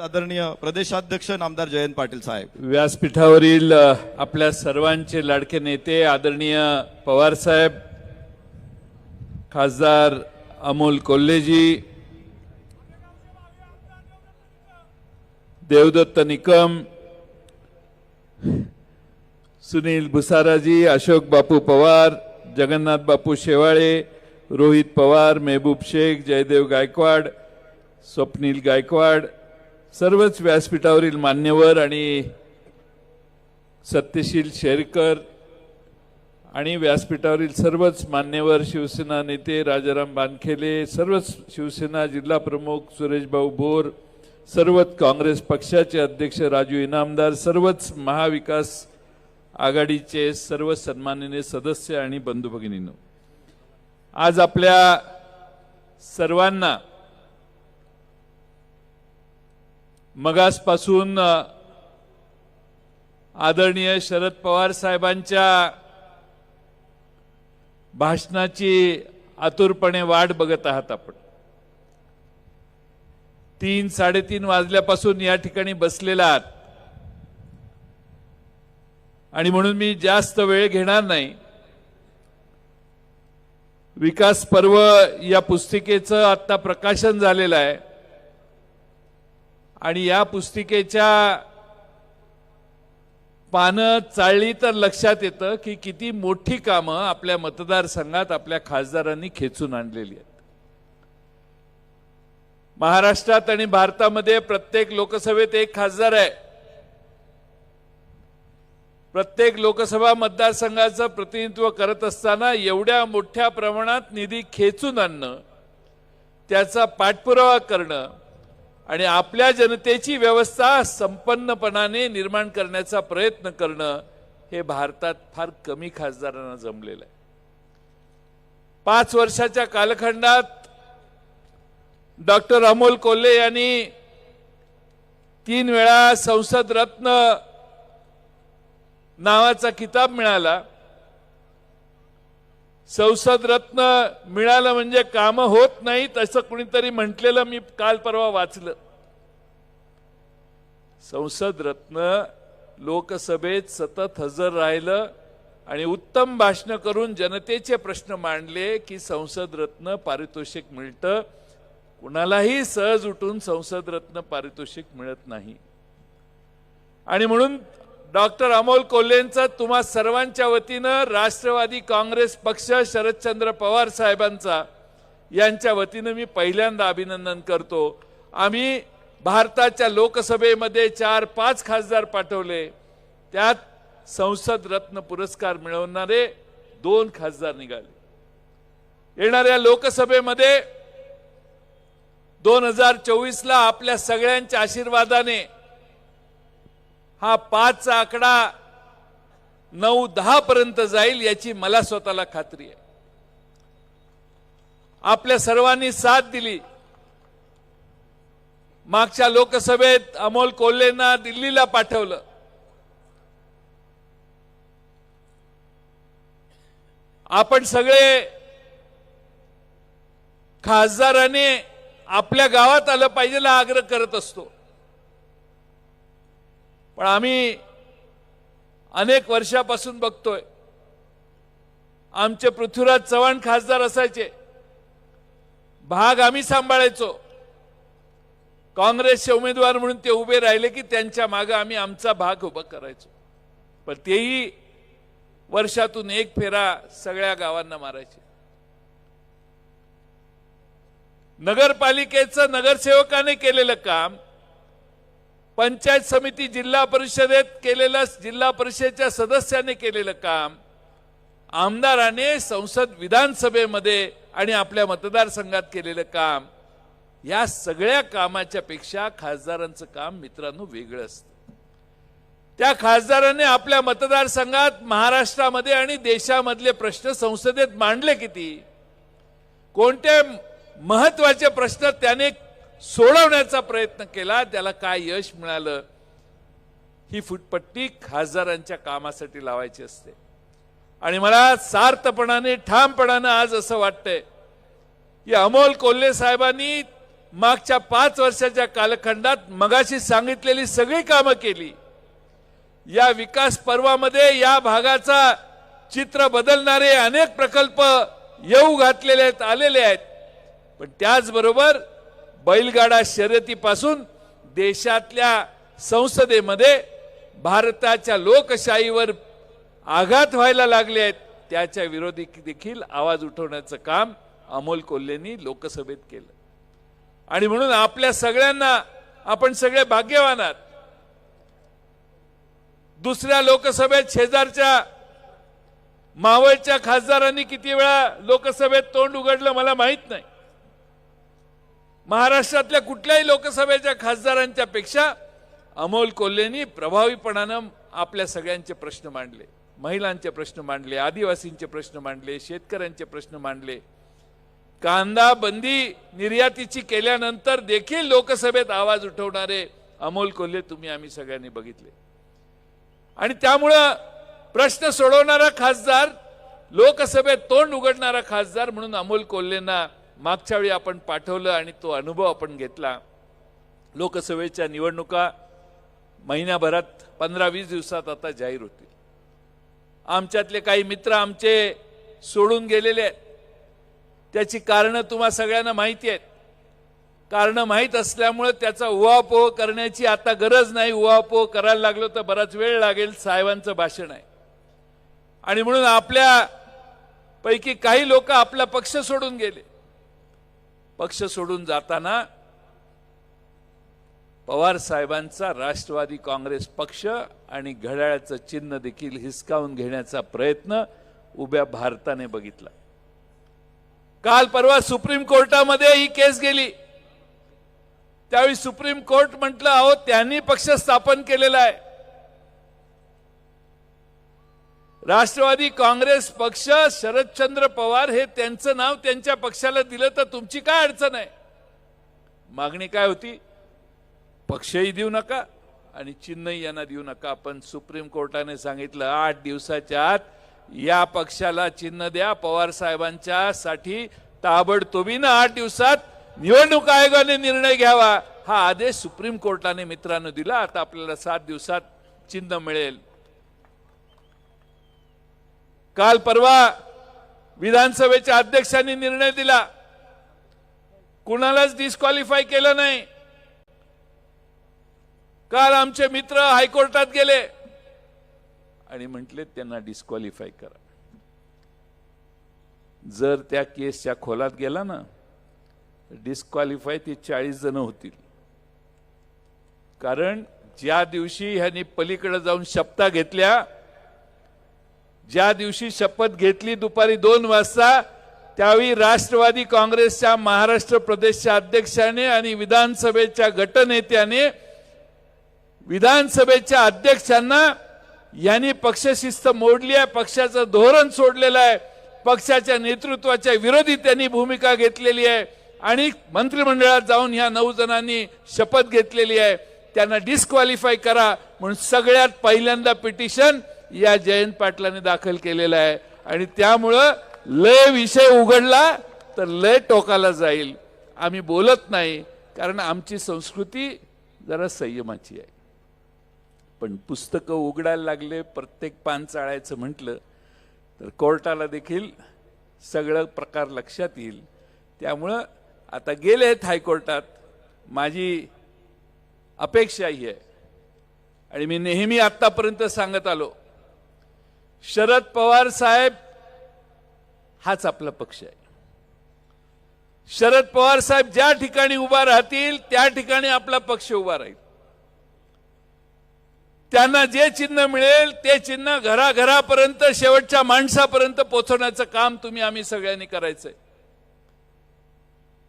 आदरणीय प्रदेशाध्यक्ष नामदार जयंत पाटील साहेब. व्यासपीठावरील आपल्या सर्वांचे लाडके नेते आदरणीय पवार साहेब खासदार अमोल कोल्हेजी देवदत्त निकम सुनील भुसाराजी अशोक बापू पवार जगन्नाथ बापू शेवाळे रोहित पवार मेहबूब शेख जयदेव गायकवाड स्वप्नील गायकवाड सर्वच व्यासपीठावरील मान्यवर आणि सत्यशील शेरकर आणि व्यासपीठावरील सर्वच मान्यवर शिवसेना नेते राजाराम बानखेले सर्वच शिवसेना जिल्हा प्रमुख सुरेशभाऊ बोर सर्वच काँग्रेस पक्षाचे अध्यक्ष राजू इनामदार सर्वच महाविकास आघाडीचे सर्व सन्माननीय सदस्य आणि बंधू भगिनींनो. आज आपल्या सर्वांना मगासपासून आदरणीय शरद पवार साहेबांच्या भाषणाची आतुरपणे वाट बघत आहात आपण. तीन साडेतीन वाजल्यापासून या ठिकाणी बसलेला आहात. आणि म्हणून मी जास्त वेळ घेणार नाही. विकास पर्व या पुस्तिकेचं आता प्रकाशन झालेलं आहे. आणि या पुस्तिकेच्या पानं चाळली तर लक्षात येतं की किती मोठी कामं आपल्या मतदारसंघात आपल्या खासदारांनी खेचून आणलेली आहेत. महाराष्ट्रात आणि भारतामध्ये प्रत्येक लोकसभेत एक खासदार आहे. प्रत्येक लोकसभा मतदारसंघाचं प्रतिनिधित्व करत असताना एवढ्या मोठ्या प्रमाणात निधी खेचून आणणं त्याचा पाठपुरावा करणं आणि आपल्या जनतेची व्यवस्था संपन्नपणाने निर्माण करण्याचा प्रयत्न करणं हे भारतात फार कमी खासदारांना जमलेलं आहे. पाच वर्षाच्या कालखंडात डॉक्टर अमोल कोल्हे यांनी तीन वेळा संसद रत्न नावाचा किताब मिळाला. संसद रत्न मिळालं म्हणजे काम होत नाहीत असं कुणीतरी म्हटलेलं मी काल परवा वाचलं. संसद रत्न लोकसभेत सतत हजर राहिलं आणि उत्तम भाषण करून जनतेचे प्रश्न मांडले की संसद रत्न पारितोषिक मिळतं. कुणालाही सहज उठून संसद रत्न पारितोषिक मिळत नाही. आणि म्हणून डॉक्टर अमोल कोल्हेंचं तुम्हा सर्वांच्या वतीनं राष्ट्रवादी काँग्रेस पक्ष शरदचंद्र पवार साहेबांचा यांच्या वतीनं मी पहिल्यांदा अभिनंदन करतो. आम्ही भारताच्या लोकसभेमध्ये चार पाच खासदार पाठवले. त्यात संसद रत्न पुरस्कार मिळवणारे दोन खासदार निघाले. येणाऱ्या लोकसभेमध्ये दोन हजार चोवीसला आपल्या सगळ्यांच्या आशीर्वादाने हा पाचचा आकडा नऊ दहा पर्यंत जाईल याची मला स्वतःला खात्री आहे. आपल्या सर्वांनी साथ दिली. मागच्या लोकसभेत अमोल कोल्हेंना दिल्लीला पाठवलं. आपण सगळे खासदाराने आपल्या गावात आलं पाहिजे आग्रह करत असतो. पण आम्ही अनेक वर्षापासून बघतोय. आमचे पृथ्वीराज चव्हाण खासदार असायचे. भाग आम्ही सांभाळायचो. काँग्रेसचे उमेदवार म्हणून ते उभे राहिले की त्यांच्या मागे आम्ही आमचा भाग उभा करायचो. पण तेही वर्षातून एक फेरा सगळ्या गावांना मारायचे. नगरपालिकेचं नगरसेवकाने केलेलं काम पंचायत समिती जिल्हा परिषदेत केलेलं जिल्हा परिषदेच्या सदस्याने केलेलं काम आमदाराने संसद विधानसभेमध्ये आणि आपल्या मतदारसंघात केलेलं काम या सगळ्या कामाच्या पेक्षा खासदारांचं काम मित्रांनो वेगळं असतं. त्या खासदाराने आपल्या मतदारसंघात महाराष्ट्रामध्ये आणि देशामधले प्रश्न संसदेत मांडले किती? कोणते महत्त्वाचे प्रश्न त्याने सोडवण्याचा प्रयत्न केला त्याला काय यश मिळालं? ही फुटपट्टी खासदारांच्या कामासाठी लावायची असते. आणि मला सार्थपणाने ठामपणाने आज असं वाटतंय की अमोल कोल्हे साहेबांनी मागच्या पाच वर्षाच्या कालखंडात मगाशी सांगितलेली सगळी कामं केली. या विकास पर्वामध्ये या भागाचा चित्र बदलणारे अनेक प्रकल्प येऊ घातलेले आहेत आलेले आहेत. पण त्याचबरोबर बैलगाडा शर्यतीपासून देशातल्या संसदेमध्ये भारताच्या लोकशाहीवर आघात व्हायला लागले आहेत. त्याच्या विरोधी देखील आवाज उठवण्याचं काम अमोल कोल्हेंनी लोकसभेत केलं. आणि म्हणून आपल्या सगळ्यांना आपण सगळे भाग्यवान आहात. दुसऱ्या लोकसभेत शेजारच्या मावळच्या खासदारांनी किती वेळा लोकसभेत तोंड उघडलं मला माहीत नाही. महाराष्ट्रातल्या कुठल्याही लोकसभेच्या खासदारांच्या पेक्षा अमोल कोल्हेंनी प्रभावीपणानं आपल्या सगळ्यांचे प्रश्न मांडले. महिलांचे प्रश्न मांडले आदिवासींचे प्रश्न मांडले शेतकऱ्यांचे प्रश्न मांडले. कांदा बंदी निर्यातीची केल्यानंतर देखील लोकसभेत आवाज उठवणारे अमोल कोल्हे तुम्ही आम्ही सगळ्यांनी बघितले. आणि त्यामुळं प्रश्न सोडवणारा खासदार लोकसभेत तोंड उघडणारा खासदार म्हणून अमोल कोल्हेंना मागच्या वेळी आपण पाठवलं आणि तो अनुभव आपण घेतला. लोकसभेच्या निवडणुका महिन्याभरात पंधरा वीस दिवसात आता जाहीर होतील. आमच्यातले काही मित्र आमचे सोडून गेलेले आहेत. त्याची कारणं तुम्हा सगळ्यांना माहिती आहेत. कारणं माहीत असल्यामुळं त्याचा उहापोह करण्याची आता गरज नाही. उहापोह करायला लागलो तर बराच वेळ लागेल साहेबांचं भाषण आहे. आणि म्हणून आपल्या पैकी काही लोक आपला पक्ष सोडून गेले. पक्ष सोडून जाताना पवार साहेबांचा राष्ट्रवादी काँग्रेस पक्ष आणि घड्याळाचं चिन्ह देखील हिसकावून घेण्याचा प्रयत्न उभ्या भारताने बघितला. काल परवा सुप्रीम कोर्टामध्ये ही केस गेली. त्यावेळी सुप्रीम कोर्ट म्हटलं अहो त्यांनी पक्ष स्थापन केलेला आहे. राष्ट्रवादी काँग्रेस पक्ष शरदचंद्र पवार हे त्यांचं नाव त्यांच्या पक्षाला दिलं तर तुमची काय अडचण आहे? मागणी काय होती? पक्षही देऊ नका आणि चिन्हही यांना देऊ नका. पण सुप्रीम कोर्टाने सांगितलं आठ दिवसाच्या आत या पक्षाला चिन्ह द्या. पवार साहेबांच्या साठी ताबडतोबीनं आठ दिवसात निवडणूक आयोगाने निर्णय घ्यावा. हा आदेश सुप्रीम कोर्टाने मित्रांनो दिला. आता आपल्याला सात दिवसात चिन्ह मिळेल. काल परवा विधानसभेच्या अध्यक्षांनी निर्णय दिला. कुणालाच डिस्क्वालिफाय केलं नाही. काल आमचे मित्र हायकोर्टात गेले. आणि म्हटले त्यांना डिस्क्वालिफाय करा. जर त्या केसच्या खोलात गेला ना डिस्क्वालिफाय ती चाळीस जण होतील. कारण ज्या दिवशी ह्यांनी पलीकडे जाऊन शपथा घेतल्या ज्या दिवशी शपथ घेतली दुपारी दोन वाजता त्यावेळी राष्ट्रवादी काँग्रेसच्या महाराष्ट्र प्रदेशच्या अध्यक्षाने आणि विधानसभेच्या गटनेत्याने विधानसभेच्या अध्यक्षांना यांनी पक्षशिस्त मोडली आहे पक्षाचं धोरण सोडलेलं आहे पक्षाच्या नेतृत्वाच्या विरोधी त्यांनी भूमिका घेतलेली आहे आणि मंत्रिमंडळात जाऊन ह्या नऊ जणांनी शपथ घेतलेली आहे. त्यांना डिस्क्वालिफाय करा. म्हणून सगळ्यात पहिल्यांदा पिटिशन या जयंत पाटलांनी दाखल केलेलं आहे. आणि त्यामुळं लय विषय उघडला तर लय टोकाला जाईल. आम्ही बोलत नाही कारण आमची संस्कृती जरा संयमाची आहे. पण पुस्तकं उघडायला लागले प्रत्येक पान चाळायचं म्हटलं तर कोर्टाला देखील सगळं प्रकार लक्षात येईल. त्यामुळं आता गेले आहेत हायकोर्टात. माझी अपेक्षा ही आहे. आणि मी नेहमी आत्तापर्यंत सांगत आलो शरद पवार साहेब हाच आपला पक्ष आहे. शरद पवार साहेब ज्या ठिकाणी उभा राहतील त्या ठिकाणी आपला पक्ष उभा राहील. त्यांना जे चिन्ह मिळेल ते चिन्ह घराघरापर्यंत शेवटच्या माणसापर्यंत पोहोचवण्याचं काम तुम्ही आम्ही सगळ्यांनी करायचंय.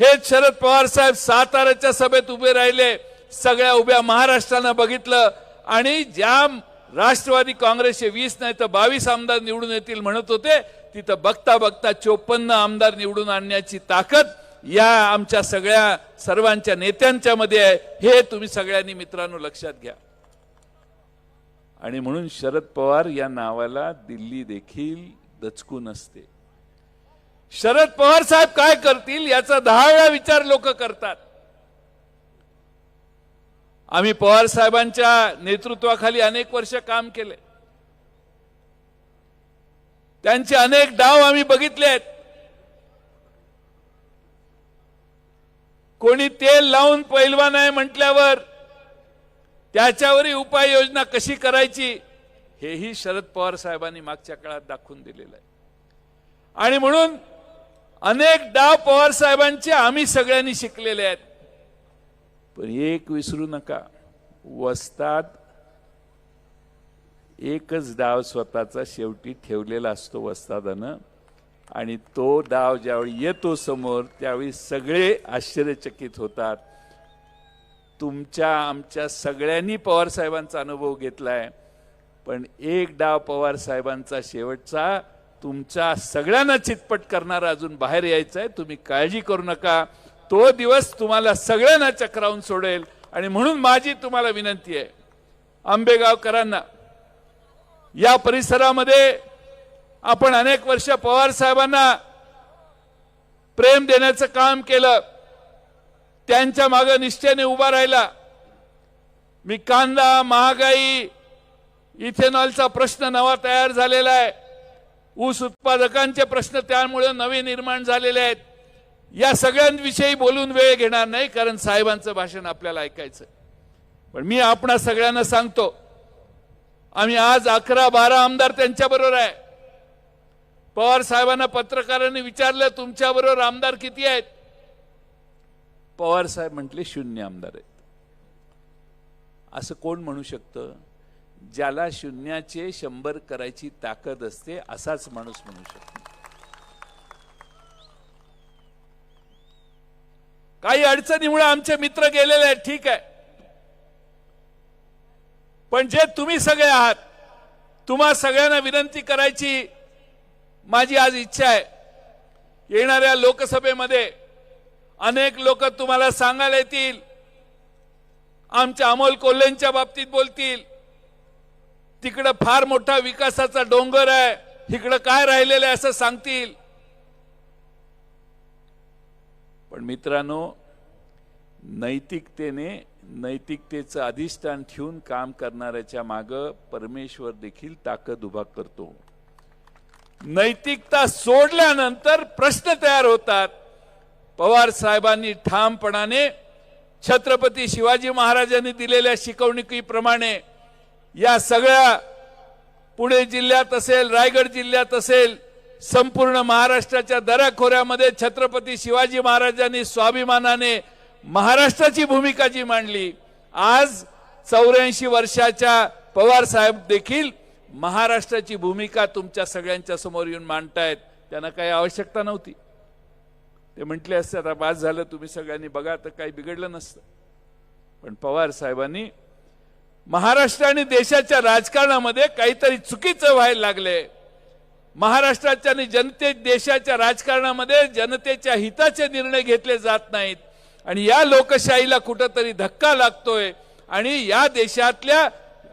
हेच शरद पवार साहेब साताऱ्याच्या सभेत उभे राहिले सगळ्या उभ्या महाराष्ट्रानं बघितलं आणि ज्या राष्ट्रवादी काँग्रेसचे वीस नाही तर बावीस आमदार निवडून येतील म्हणत होते. तिथं बघता बघता चोपन्न आमदार निवडून आणण्याची ताकद या आमच्या सगळ्या सर्वांच्या नेत्यांच्या मध्ये आहे. हे तुम्ही सगळ्यांनी मित्रांनो लक्षात घ्या. आणि म्हणून शरद पवार या नावाला दिल्ली देखील दचकून असते. शरद पवार साहेब काय करतील याचा दहा वेळा विचार लोक करतात. आम्ही पवार साहेबांच्या नेतृत्वाखाली अनेक वर्ष काम केले. त्यांचे अनेक डाव आम्ही बघितले आहेत. कोणी तेल लावून पैलवान आहे म्हटल्यावर त्याच्यावरही उपाययोजना कशी करायची हेही शरद पवार साहेबांनी मागच्या काळात दाखवून दिलेलं आहे. आणि म्हणून अनेक डाव पवार साहेबांचे आम्ही सगळ्यांनी शिकलेले आहेत. पण एक विसरू नका. वस्ताद एकच डाव स्वतःचा शेवटी ठेवलेला असतो वस्तादानं. आणि तो डाव ज्यावेळी येतो समोर त्यावेळी सगळे आश्चर्यचकित होतात. तुमच्या आमच्या सगळ्यांनी पवार साहेबांचा अनुभव घेतलाय. पण एक डाव पवार साहेबांचा शेवटचा तुमच्या सगळ्यांना चितपट करणारा अजून बाहेर यायचा आहे तुम्ही काळजी करू नका. तो दिवस तुम्हाला सगळ्यांना चक्रावून सोडेल. आणि म्हणून माझी तुम्हाला विनंती आहे आंबेगावकरांना या परिसरामध्ये आपण अनेक वर्ष पवार साहेबांना प्रेम देण्याचं काम केलं. त्यांच्या मागे निश्चयाने उभा राहिला. मी कांदा महागाई इथेनॉलचा प्रश्न नवा तयार झालेला आहे. ऊस उत्पादकांचे प्रश्न त्यामुळे नवे निर्माण झालेले आहेत. या सगळ्यांविषयी बोलून वेळ घेणार नाही कारण साहेबांचं भाषण आपल्याला ऐकायचं पण मी आपणा सगळ्यांना सांगतो आम्ही आज अकरा बारा आमदार त्यांच्या बरोबर आहे. पवार साहेबांना पत्रकारांनी विचारलं तुमच्या बरोबर आमदार किती आहेत? पवार साहेब म्हटले शून्य आमदार आहेत. असं कोण म्हणू शकतं? ज्याला शून्याचे शंभर करायची ताकद असते असाच माणूस म्हणू शकतो. काही अडचणीमुळे आमचे मित्र गेलेले आहेत ठीक आहे. पण जे तुम्ही सगळे आहात तुम्हा सगळ्यांना विनंती करायची माझी आज इच्छा आहे. येणाऱ्या लोकसभेमध्ये अनेक लोक तुम्हाला सांगायला येतील आमच्या अमोल कोल्हेंच्या बाबतीत बोलतील तिकडं फार मोठा विकासाचा डोंगर आहे तिकडं काय राहिलेलं आहे असं सांगतील. पण मित्रांनो नैतिकतेने नैतिकतेचं अधिष्ठान ठेवून काम करणाऱ्याच्या मागं परमेश्वर देखील ताकद उभा करतो. नैतिकता सोडल्यानंतर प्रश्न तयार होतात. पवार साहेबांनी ठामपणाने छत्रपती शिवाजी महाराजांनी दिलेल्या शिकवणुकीप्रमाणे या सगळ्या पुणे जिल्ह्यात असेल रायगड जिल्ह्यात असेल संपूर्ण महाराष्ट्राच्या दराखोऱ्यामध्ये छत्रपती शिवाजी महाराजांनी स्वाभिमानाने महाराष्ट्राची भूमिका जी मांडली आज चौऱ्याऐंशी वर्षाच्या पवार साहेब देखील महाराष्ट्राची भूमिका तुमच्या सगळ्यांच्या समोर येऊन मांडतायत. त्यांना काही आवश्यकता नव्हती. ते म्हटले असते आता बाद झालं तुम्ही सगळ्यांनी बघा तर काही बिघडलं नसतं. पण पवार साहेबांनी महाराष्ट्र आणि देशाच्या राजकारणामध्ये काहीतरी चुकीचं व्हायला लागले. महाराष्ट्राच्या आणि जनते देशाच्या राजकारणामध्ये जनतेच्या हिताचे निर्णय घेतले जात नाहीत. आणि या लोकशाहीला कुठंतरी धक्का लागतोय. आणि या देशातल्या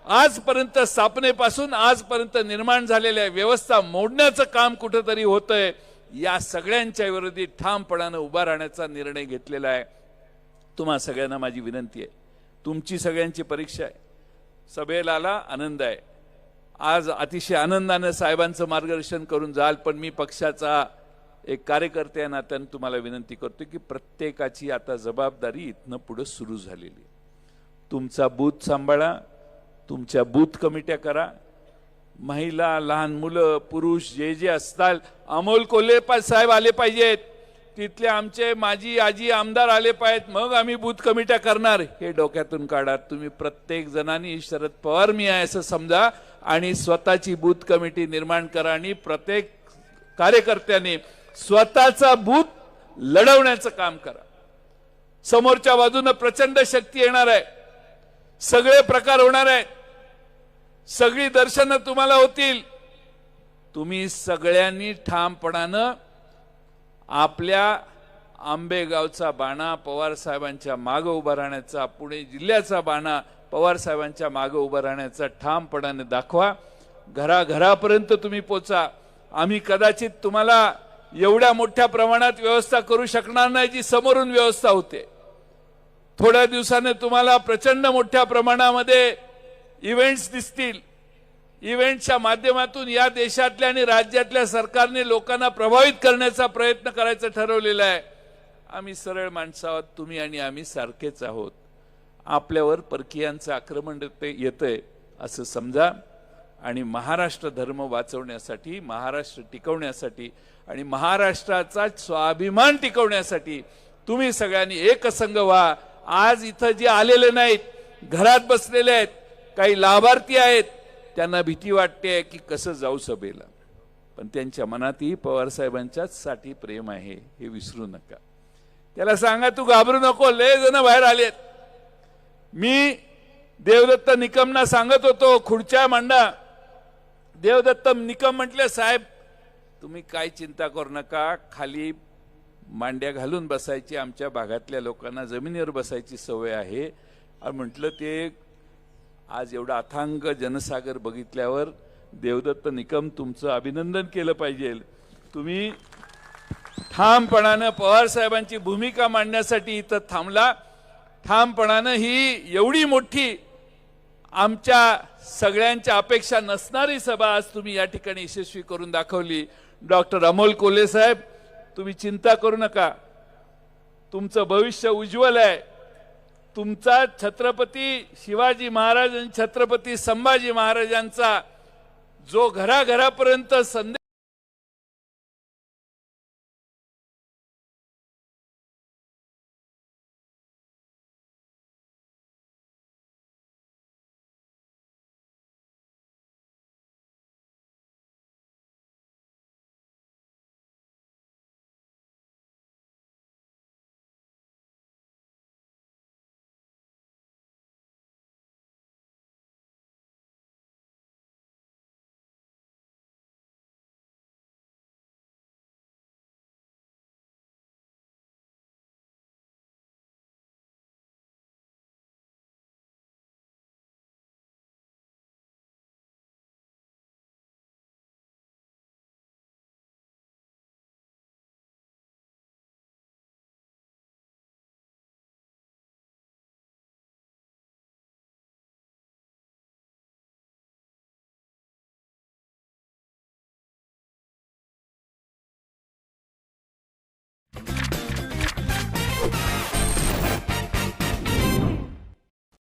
आजपर्यंत स्थापनेपासून आजपर्यंत निर्माण झालेल्या व्यवस्था मोडण्याचं काम कुठंतरी होतंय या सगळ्यांच्या विरोधी ठामपणानं उभा राहण्याचा निर्णय घेतलेला आहे. तुम्हा सगळ्यांना माझी विनंती आहे. तुमची सगळ्यांची परीक्षा आहे. सभेला आला आनंद आहे. आज अतिशय आनंदानं साहेबांचं मार्गदर्शन करून जाल पण मी पक्षाचा एक कार्यकर्ते या नात्यानं तुम्हाला विनंती करतो की प्रत्येकाची आता जबाबदारी इथनं पुढं सुरू झालेली आहे. तुमचा बूथ सांभाळा तुमच्या बूथ कमिट्या करा महिला लहान मुलं पुरुष जे जे असतात अमोल कोल्हे साहेब आले पाहिजेत तिथले आमचे माझी आजी आमदार आले पाहिजेत मग आम्ही बूथ कमिट्या करणार. हे डोक्यातून काढा. तुम्ही प्रत्येक जणांनी शरद पवार मी आहे असं समजा आणि स्वतःची बूथ कमिटी निर्माण करा आणि प्रत्येक कार्यकर्त्याने स्वतःचा बूथ लढवण्याचं काम करा. समोरच्या बाजूनं प्रचंड शक्ती येणार आहे. सगळे प्रकार होणार आहेत. सगळी दर्शनं तुम्हाला होतील. तुम्ही सगळ्यांनी ठामपणानं आपल्या आंबेगावचा बाणा पवारसाहेबांच्या मागं उभा राहण्याचा पुणे जिल्ह्याचा बाणा पवारसाहेबांच्या मागं उभा राहण्याचा ठामपणाने दाखवा. घराघरापर्यंत तुम्ही पोचा. आम्ही कदाचित तुम्हाला एवढ्या मोठ्या प्रमाणात व्यवस्था करू शकणार नाही जी समोरून व्यवस्था होते. थोड्या दिवसाने तुम्हाला प्रचंड मोठ्या प्रमाणामध्ये इव्हेंट्स दिसतील. इव्हेंटच्या माध्यमातून या देशातल्या आणि राज्यातल्या सरकारने लोकांना प्रभावित करण्याचा प्रयत्न करायचं ठरवलेला आहे. आम्ही सरळ माणसं आहोत तुम्ही आणि आम्ही सारखेच आहोत. आपल्यावर परकीयांचं आक्रमण येते आहे असं समजा. आणि महाराष्ट्र धर्म वाचवण्यासाठी महाराष्ट्र टिकवण्यासाठी आणि महाराष्ट्राचा स्वाभिमान टिकवण्यासाठी तुम्ही सगळ्यांनी एकसंग व्हा. आज इथं जे आलेले नाहीत घरात बसलेले आहेत काही लाभार्थी आहेत त्यांना भीती वाटते की कसं जाऊ सभेला. पण त्यांच्या मनातही पवार साहेबांच्याच साठी प्रेम आहे हे विसरू नका. त्याला सांगा तू घाबरू नको लय जण बाहेर आलेत. मी देवदत्त निकमना सांगत होतो खुर्च्या मांडा. देवदत्त निकम म्हटले साहेब तुम्ही काय चिंता करू नका खाली मांड्या घालून बसायची आमच्या भागातल्या लोकांना जमिनीवर बसायची सवय आहे. म्हटलं ते आज एवढा अथांग जनसागर बघितल्यावर देवदत्त निकम तुमचं अभिनंदन केलं पाहिजे. तुम्ही ठामपणानं पवार साहेबांची भूमिका मांडण्यासाठी इथं थांबला. ठामपणानं ही एवढी मोठी आमच्या सगळ्यांच्या अपेक्षा नसणारी सभा आज तुम्ही या ठिकाणी यशस्वी करून दाखवली. डॉक्टर अमोल कोले साहेब तुम्ही चिंता करू नका. तुमचं भविष्य उज्ज्वल आहे. तुमचा छत्रपती शिवाजी महाराज आणि छत्रपती संभाजी महाराजांचा जो घराघरापर्यंत संदेश